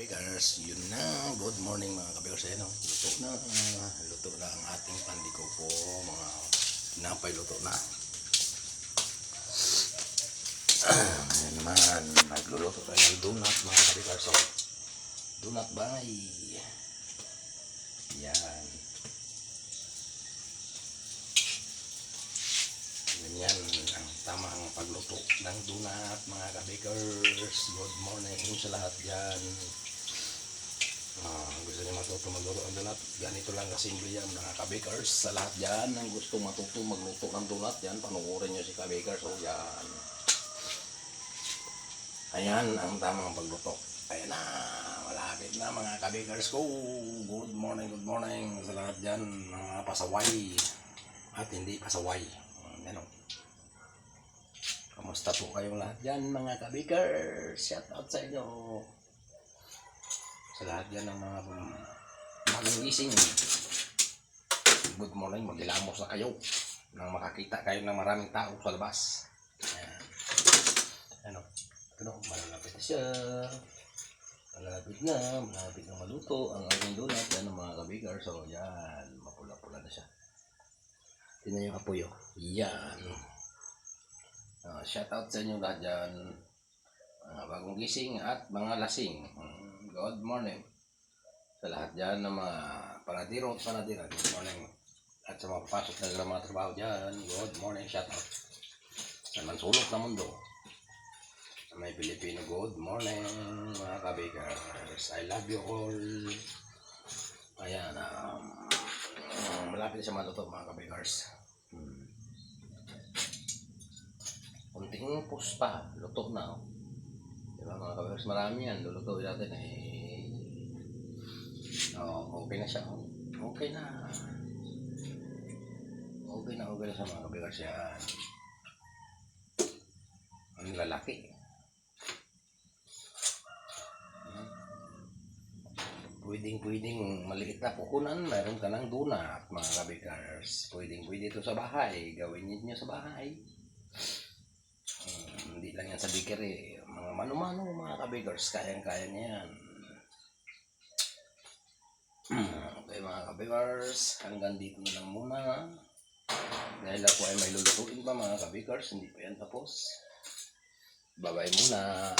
kabigars, yun na. Good morning mga kabigars. Ayan o, luto na. Luto na ang ating pandiko po. Mga tinapay luto na. Ayan naman, nagluluto tayo ng donut mga kabigars. So, donut bangay. Yan. Ganyan ang tamang pagluto ng donut mga kabakers. Good morning sa lahat dyan. Matuto magluto ng donut? Ganito lang kasimple yan mga kabakers. Sa lahat dyan ang gusto matuto magluto ng donut yan, panuorin niyo si kabakers. O yan. Ayan ang tamang pagluto. Ayan na, malapit na mga kabakers ko. Good morning, good morning sa lahat dyan. Mga pasaway at hindi pasaway. Yan o. Kamusta po kayong lahat dyan mga kabikers? Shout out sa inyo. Sa lahat dyan ng mga bagong. Good morning, magilamos na kayo. Nang makakita kayo ng maraming tao sa labas. Ayan. Ano? Ito na, malalapit na siya. Malapit na, malapit na maluto ang aking donut. Yan ang mga kabikers. So, yan. Mapula-pula na siya. Tingnan yung apoy, oh. Yan. Uh, shout out sa inyo lahat dyan. Mga bagong gising at mga lasing. Mm, Good morning. Sa lahat dyan ng mga panadiro at panadira. Good morning. At sa mga papasok na mga trabaho dyan. Good morning. Shout out. Sa mansulok na mundo. Sa may Pilipino. Good morning mga kabikers. I love you all. Ayan. Um, um, malapit sa matuto mga kabikers. Hmm. Kunting pus pa, luto na. Diba mga kabers, marami yan. Lulutuin natin eh. Oh, okay na siya. Okay na. Okay na, okay na sa mga kabers yan. Ang lalaki. Hmm. Pwedeng pwedeng maliit na pukunan, meron ka ng donut mga kabikers. Pwedeng pwede ito sa bahay, gawin niyo sa bahay. Hmm, hindi lang yan sa bakery. Mga mano-mano mga kabigers, kayang-kaya niya yan. Okay mga kabigers, hanggang dito na lang muna. Dahil ako ay may lulutuin pa mga kabigers, hindi pa yan tapos. Bye-bye muna.